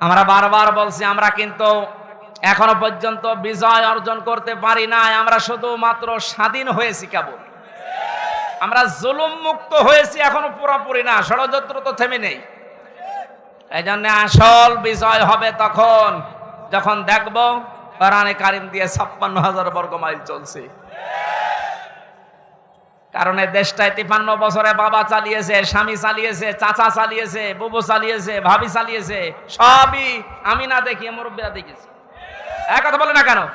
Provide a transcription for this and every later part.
আমরা বারবার বলছি, আমরা কিন্তু এখনও পর্যন্ত বিজয় অর্জন করতে পারি নাই। আমরা শুধুমাত্র স্বাধীন হয়েছি কেবল। আমরা জুলুম মুক্ত হয়েছি এখনও পুরোপুরি না, ষড়যন্ত্র তো থেমে নেই। এই জন্য আসল বিজয় হবে তখন যখন দেখব, কোরআনে কারিম দিয়ে ছাপ্পান্ন হাজার বর্গ মাইল চলছে। কারণ দেশটায় তিপান্ন বছরে বাবা চালিয়েছে, স্বামী চালিয়েছে, চাচা চালিয়েছে, বুবু চালিয়েছে, ভাবি চালিয়েছে, সবই আমি না দেখিয়ে মুরব্বীরা দেখেছি। এক কথা বলে না কেন?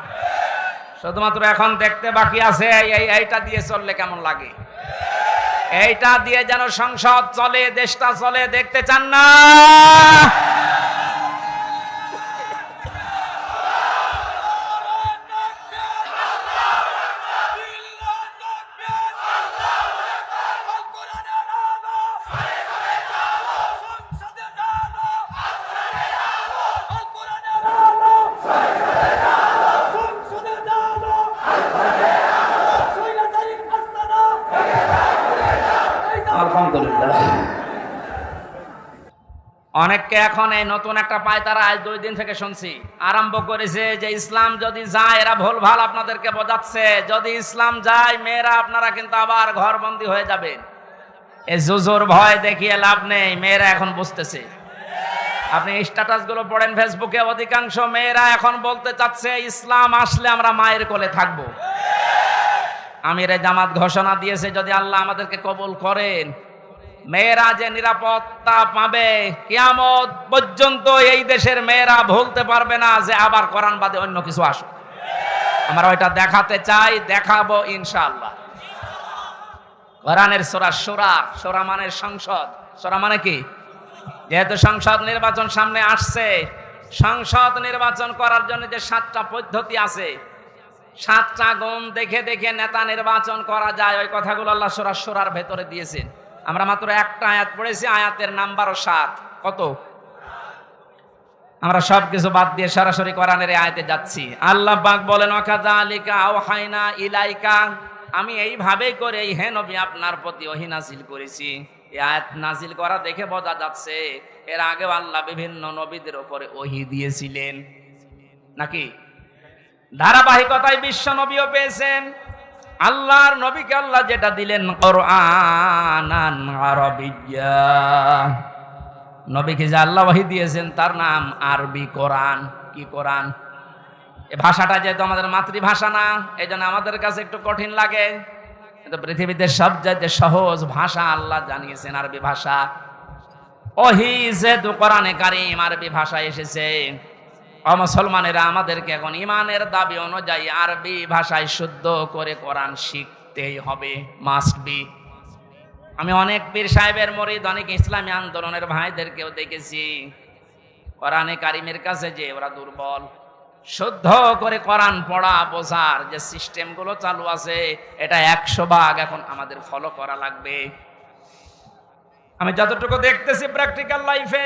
শুধুমাত্র এখন দেখতে বাকি আছে এই- এইটা দিয়ে চললে কেমন লাগে? এইটা দিয়ে যেন সংসদ চলে, দেশটা চলে, দেখতে চান না? অনেককে এখন এই নতুন একটা পায়তারা আজ দুই দিন থেকে শুনছি। আরম্ভ করেছে যে ইসলাম যদি যায়, এরা ভুল ভালো আপনাদেরকে বোঝাচ্ছে। যদি ইসলাম যায়, মেয়েরা আপনারা কিন্তু আবার ঘরবন্দি হয়ে যাবেন এই জুজুর ভয় দেখিয়ে লাভ নেই, মেয়েরা এখন বুঝতেছে। আপনি স্ট্যাটাসগুলো পড়েন ফেসবুকে অধিকাংশ মেয়েরা এখন বলতে চাচ্ছে, ইসলাম আসলে আমরা মায়ের কোলে থাকব। আমিরে জামাত ঘোষণা দিয়েছে, যদি আল্লাহ আমাদেরকে কবুল করেন। মেয়েরা যে নিরাপত্তা পাবে, কিয়ামত পর্যন্ত এই দেশের মেয়েরা ভুলতে পারবে না যে আবার কোরআন বাদে অন্য কিছু আসুক। আমরা ওইটা দেখাতে চাই, দেখাবো ইনশাআল্লাহ। কোরআনের সোরা সোরা সোরা সংসদ। সোরা মানে কি? যেহেতু সংসদ নির্বাচন সামনে আসছে, সংসদ নির্বাচন করার জন্য যে সাতটা পদ্ধতি আছে, সাতটা গুণ দেখে দেখে নেতা নির্বাচন করা যায়, ওই কথাগুলো আল্লাহ সোরা সোরার ভেতরে দিয়েছেন। আমরা মাত্র একটা আয়াত পড়েছি, আয়াতের নাম্বারও সাত। কত? আমরা সব কিছু বাদ দিয়ে সরাসরি কোরআনের আয়াতে যাচ্ছি। আল্লাহ পাক বলেন ওয়াকাদা আলিকা ইলাইকা। আমি এইভাবেই করে এই হে নবী আপনার প্রতি ওহি নাজিল করেছি। এই আয়াত নাজিল করা দেখে বোঝা যাচ্ছে, এর আগে আল্লাহ বিভিন্ন নবীদের উপরে ওহি দিয়েছিলেন। নাকি? ধারাবাহিকতায় বিশ্ব নবীও পেয়েছেন। আল্লাহর নবীকে আল্লাহ যেটা দিলেন আরবিয়া। নবীকে যে আল্লাহ ওয়াহি দিয়েছেন, তার নাম আরবি কোরআন। কি কোরআন? এ ভাষাটা যেহেতু আমাদের মাতৃভাষা না এই জন্য আমাদের কাছে একটু কঠিন লাগে। কিন্তু পৃথিবীতে সব সবচাইতে সহজ ভাষা আল্লাহ জানিয়েছেন, আরবি ভাষা। ওহি যেহেতু কোরআনে কারিম আরবি ভাষা এসেছে অমুসলমানেরা আমাদেরকে এখন ইমানের দাবি অনুযায়ী আরবি ভাষায় শুদ্ধ করে কোরআন শিখতেই হবে মাস্ট বি আমি অনেক পীর সাহেবের মরিদ, অনেক ইসলামী আন্দোলনের ভাইদেরকেও দেখেছি। কোরআনে কারিমের কাছে যে ওরা দুর্বল। শুদ্ধ করে কোরআন পড়া, বোঝার যে সিস্টেমগুলো চালু আছে, এটা একশো ভাগ এখন আমাদের ফলো করা লাগবে। আমি যতটুকু দেখতেছি প্র্যাকটিক্যাল লাইফে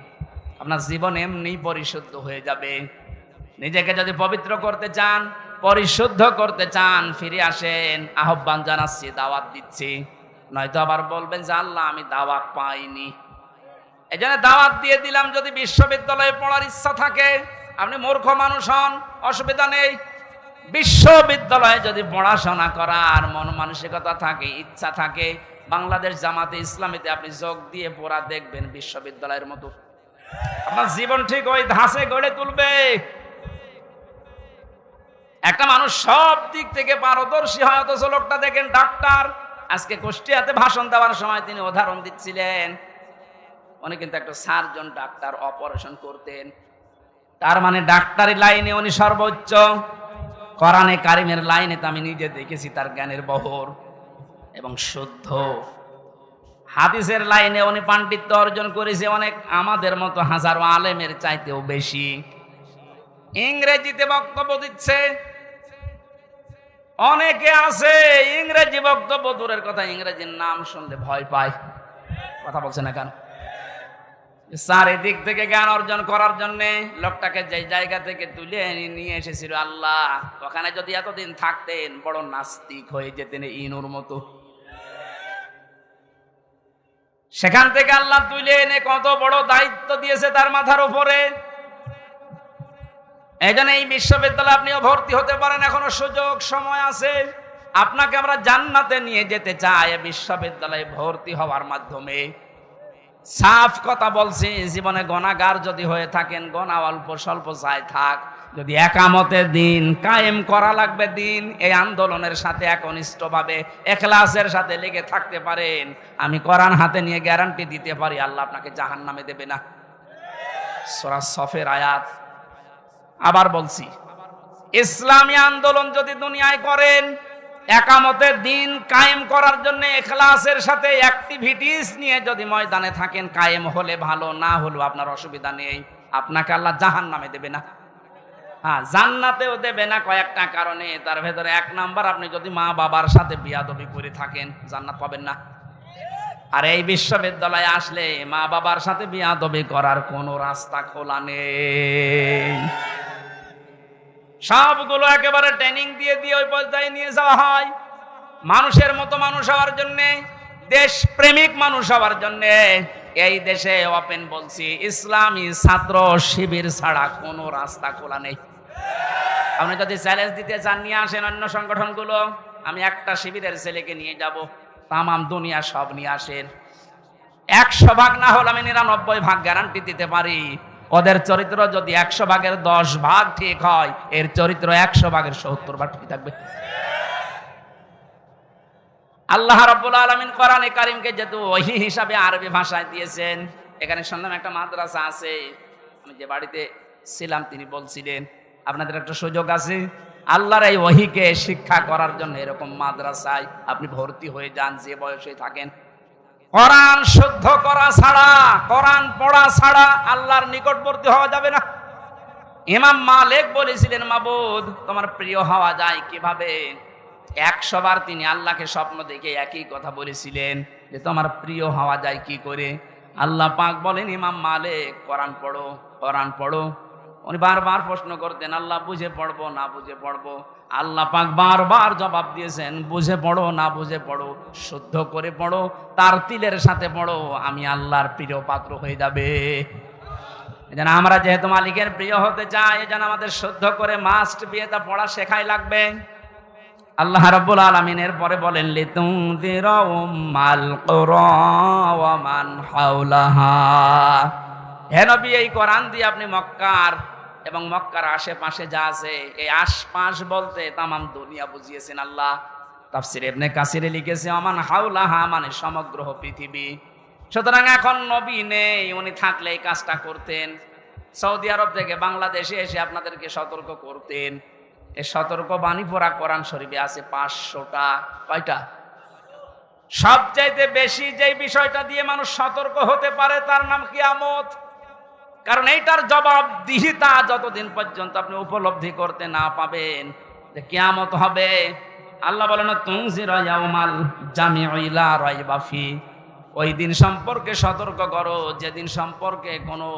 আপনার জীবন এমনি পরিশুদ্ধ হয়ে যাবে। নিজেকে যদি পবিত্র করতে চান, পরিশুদ্ধ করতে চান, ফিরে আসেন। আহ্বান জানাচ্ছি, দাওয়াত দিচ্ছি। নয়তো আবার বলবেন যে, আল্লাহ, আমি দাওয়াত পাইনি। এই জন্য দাওয়াত দিয়ে দিলাম, যদি বিশ্ববিদ্যালয়ে পড়ার ইচ্ছা থাকে। আপনি মূর্খ মানুষ হন, অসুবিধা নেই। বিশ্ববিদ্যালয়ে যদি পড়াশোনা করার মন মানসিকতা থাকে, ইচ্ছা থাকে, বাংলাদেশ জামাতে ইসলামীতে আপনি যোগ দিয়ে পড়া দেখবেন, বিশ্ববিদ্যালয়ের মতো। আপনার জীবন ঠিক ওই ধাঁচে গড়ে তুলবে। একটা মানুষ সব দিক থেকে পারদর্শী হয়, অথচ লোকটা দেখেন ডাক্তার। আজকে কুষ্টিয়াতে ভাষণ দেওয়ার সময় তিনি উদাহরণ দিচ্ছিলেন। উনি কিন্তু একটা সার্জন ডাক্তার, অপারেশন করতেন। তার মানে ডাক্তারি লাইনে উনি সর্বোচ্চ। কোরআনে কারিমের লাইনে তো আমি নিজে দেখেছি তার জ্ঞানের বহর। এবং শুদ্ধ। হাদিসের লাইনে উনি পাণ্ডিত্য অর্জন করেছে অনেক, আমাদের মতো হাজারো আলেমের চাইতেও বেশি। ইংরেজিতে বক্তব্য দিচ্ছে, অনেকে আছে ইংরেজি বক্তব্য, দূরের কথা ইংরেজির নাম শুনলে ভয় পায়। কথা বলছে না কেন? চারিদিক থেকে জ্ঞান অর্জন করার জন্য লোকটাকে যে জায়গা থেকে তুলে নিয়ে এসেছিল আল্লাহ, ওখানে যদি এতদিন থাকতেন বড় নাস্তিক হয়ে যেতেন ইনুর মতো। সেখান থেকে আল্লাহ তুলে এনে কত বড় দায়িত্ব দিয়েছে তার মাথার উপরে। এখানে এই বিশ্ববিদ্যালয়ে আপনিও ভর্তি হতে পারেন, এখনও সুযোগ সময় আছে। আপনাকে আমরা জান্নাতে নিয়ে যেতে চাই বিশ্ববিদ্যালয়ে ভর্তি হওয়ার মাধ্যমে। সাফ কথা বলছি, জীবনে গণাগার যদি হয়ে থাকেন গণা অল্প স্বল্প চাই থাক। যদি একামতের দিন কায়েম করা লাগবে দিন, এই আন্দোলনের সাথে একনিষ্ঠভাবে, এখলাসের সাথে লেগে থাকতে পারেন। আমি কোরআন হাতে নিয়ে গ্যারান্টি দিতে পারি, আল্লাহ আপনাকে জাহান নামে দেবে না। সোরা সফের আয়াত। আবার বলছি, ইসলামী আন্দোলন যদি দুনিয়ায় করেন একামতের দিন কায়েম করার জন্য এখলাসের সাথে অ্যাক্টিভিটিস নিয়ে যদি ময়দানে থাকেন, কায়েম হলে ভালো, না হলেও আপনার অসুবিধা নেই। আপনাকে আল্লাহ জাহান নামে দেবে না। হ্যাঁ জান্নাতেও দেবে না কয়েকটা কারণে। তার ভেতরে এক নাম্বার, আপনি যদি মা বাবার সাথে বিয়াদবি করে থাকেন, জান্নাত পাবেন না। আর এই বিশ্ববিদ্যালয়ে আসলে মা বাবার সাথে বিয়াদবি করার কোনো রাস্তা খোলা নেই। সবগুলো একেবারে ট্রেনিং দিয়ে দিয়ে ওই পর্যায়ে নিয়ে যাওয়া হয়। মানুষের মতো মানুষ হওয়ার জন্যে দেশ প্রেমিক মানুষ হওয়ার জন্যে এই দেশে ওপেন বলছি, ইসলামী ছাত্র শিবির ছাড়া কোনো রাস্তা খোলা নেই। আপনি যদি চ্যালেঞ্জ দিতে চান, নিয়ে আসেন অন্য সংগঠনগুলো। আমি একটা শিবিরের ছেলেকে নিয়ে যাব। তামাম দুনিয়া সব নিয়ে আসেন। একশো ভাগ না হলে আমি নিরানব্বই ভাগ গ্যারান্টি দিতে পারি। ওদের চরিত্র যদি একশো ভাগের দশ ভাগ ঠিক হয়, এর চরিত্র একশো ভাগের সত্তর ভাগ ঠিক থাকবে। আল্লাহ রব্বুল আলমিন কোরআনে কারিমকে যেহেতু ওই হিসাবে আরবি ভাষায় দিয়েছেন, এখানে শুনলাম একটা মাদ্রাসা আছে, আমি যে বাড়িতে ছিলাম তিনি বলছিলেন আপনাদের একটা সুযোগ আছে? আল্লাহর এই ওহিকে শিক্ষা করার জন্য এরকম মাদ্রাসায় আপনি ভর্তি হয়ে যান, যে বয়সে থাকেন। কোরআন শুদ্ধ করা ছাড়া, কোরআন পড়া ছাড়া আল্লাহর নিকটবর্তী হওয়া যাবে না। ইমাম মালিক বলেছিলেন, মাবুদ, তোমার প্রিয় হওয়া যায় কীভাবে? একশো বার তিনি আল্লাহকে স্বপ্ন দেখে একই কথা বলেছিলেন, যে তোমার প্রিয় হওয়া যায় কি করে? আল্লাহ পাক বলেন, ইমাম মালিক, কোরআন পড়ো কোরআন পড়ো। উনি বারবার প্রশ্ন করতেন, আল্লাহ বুঝে পড়ব না বুঝে পড়ব? আল্লাহ পাক বারবার জবাব দিয়েছেন, বুঝে পড়ো না বুঝে পড়ো, শুদ্ধ করে পড়ো, তার তিলের সাথে পড়ো, আমি আল্লাহর প্রিয় পাত্র হয়ে যাবে। যেন আমরা যেহেতু মালিকের প্রিয় হতে চাই যেন আমাদের শুদ্ধ করে মাস্ট বিয়েটা পড়া শেখাই লাগবে। আল্লাহ রাব্বুল আলামিনের পরে বলেন লিতুম লিতুনদিরা উম্মাল কুরা ওয়া মান হাওলাহা। হে নবী, এই কোরআন দিয়ে আপনি মক্কার এবং মক্কার আশেপাশে যা আছে, এই আশপাশ বলতে তামাম দুনিয়া বুঝিয়েছেন আল্লাহ। তাফসির ইবনে কাসিরে লিখেছে আমান হাউলাহা মানে সমগ্র পৃথিবী। সুতরাং এখন নবী নেই, উনি থাকলে এই কাজটা করতেন। সৌদি আরব থেকে বাংলাদেশে এসে আপনাদেরকে সতর্ক করতেন। এই সতর্ক বাণী পড়া কোরআন শরীফে আছে পাঁচশোটা, কয়টা? সবচাইতে বেশি যেই বিষয়টা দিয়ে মানুষ সতর্ক হতে পারে তার নাম কিয়ামত। কারণ এইটার জবাব দিহিতা যতদিন পর্যন্ত আপনি উপলব্ধি করতে না পাবেন, যে কেয়ামত হবে। আল্লাহ বলেন তুমজিরাল জামিউলা রাইবাফি ওই দিন সম্পর্কে সতর্ক করো, যেদিন সম্পর্কে কোনো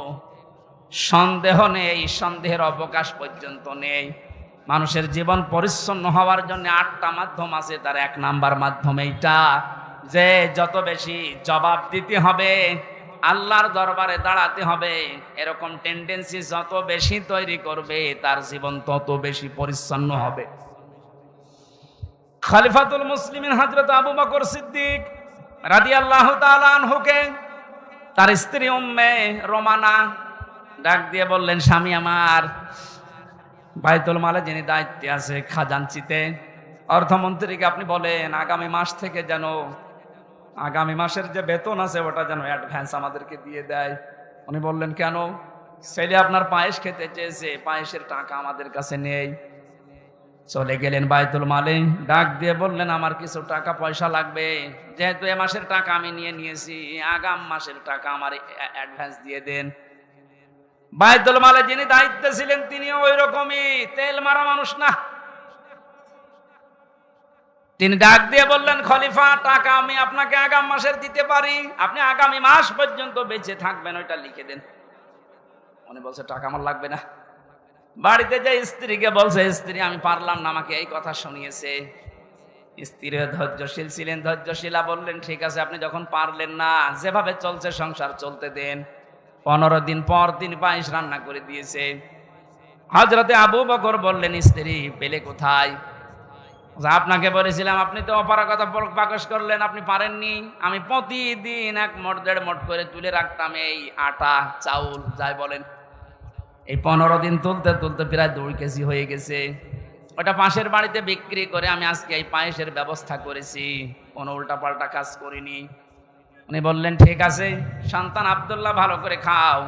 সন্দেহ নেই, সন্দেহের অবকাশ পর্যন্ত নেই। মানুষের জীবন পরিচ্ছন্ন হওয়ার জন্য আটটা মাধ্যম আছে, তার এক নাম্বার মাধ্যম এইটা, যে যত বেশি জবাব দিতে হবে আল্লাহর দরবারে দাঁড়াতে হবে। এরকম টেন্ডেন্সি যত বেশি তৈরি করবে, তার জীবন তত বেশি পরিচ্ছন্ন হবে। খালিফাতুল মুসলিমিন হজরত আবু বকর সিদ্দিক রাদি আল্লাহ তালহুকে তার স্ত্রী উম্মে রোমানা ডাক দিয়ে বললেন, স্বামী আমার, বাইতুল মালে যিনি দায়িত্বে আছে খাজানচিতে অর্থমন্ত্রীকে আপনি বলেন, আগামী মাস থেকে যেন আগামী মাসের যে বেতন আছে, ওটা যেন অ্যাডভান্স আমাদেরকে দিয়ে দেয়। উনি বললেন, কেন? ছেলে আপনার পায়েস খেতে চেয়েছে, পায়েসের টাকা আমাদের কাছে নেই। চলে গেলেন বাইতুল মালে, ডাক দিয়ে বললেন, আমার কিছু টাকা পয়সা লাগবে। যেহেতু এ মাসের টাকা আমি নিয়ে নিয়েছি, আগাম মাসের টাকা আমার অ্যাডভান্স দিয়ে দেন। বাইতুল মালে যিনি দায়িত্বে ছিলেন, তিনিও ওই রকমই তেল মারা মানুষ না। তিনি ডাক দিয়ে বললেন, খলিফা, টাকা আমি আপনাকে আগাম মাসের দিতে পারি। আপনি আগামী মাস পর্যন্ত বেঁচে থাকবেন, ওইটা লিখে দেন। উনি বলছে, টাকা আমার লাগবে না। বাড়িতে যে স্ত্রীকে বলছে, স্ত্রী, আমি পারলাম না, আমাকে এই কথা শুনিয়েছে। স্ত্রী ধৈর্যশীল ছিলেন, ধৈর্যশীলা বললেন, ঠিক আছে, আপনি যখন পারলেন না, যেভাবে চলছে সংসার, চলতে দেন। পনেরো দিন পর দিন পায়েস রান্না করে দিয়েছে। হজরতে আবু বকর বললেন, স্ত্রী, পেলে কোথায়? আপনাকে বলেছিলাম, আপনি তো অপারগতা প্রকাশ করলেন, আপনি পারেননি। আমি প্রতিদিন এক মোট, দেড় মোট করে তুলে রাখতাম এই আটা, চাউল, যাই বলেন। এই পনেরো দিন তুলতে তুলতে প্রায় দুই কেজি হয়ে গেছে। ওটা পাশের বাড়িতে বিক্রি করে আমি আজকে এই পায়েসের ব্যবস্থা করেছি। কোনো উল্টাপাল্টা কাজ করিনি। উনি বললেন, ঠিক আছে, সন্তান আবদুল্লাহ, ভালো করে খাও।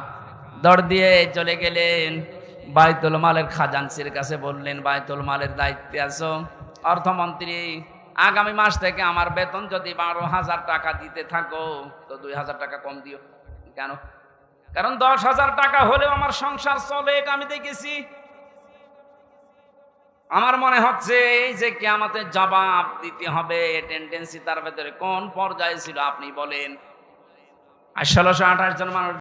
দর দিয়ে চলে গেলেন। বাইতুল মালের খাজানসির কাছে বললেন, বাইতুল মালের দায়িত্বে আছো। অর্থমন্ত্রী আগামী মাস থেকে আমার বেতন যদি বারো হাজার টাকা দিতে থাকো, তো দুই হাজার টাকা কম দিও। কেন? কারণ দশ হাজার টাকা হলেও আমার সংসার চলে, এটা আমি দেখেছি। আমার মনে হচ্ছে এই যে কি আমাদের জবাব দিতে হবে টেন্ডেন্সি তার ভেতরে কোন পর্যায়ে ছিল আপনি বলেন। আর ষোলোশো আঠাশ জন মানুষ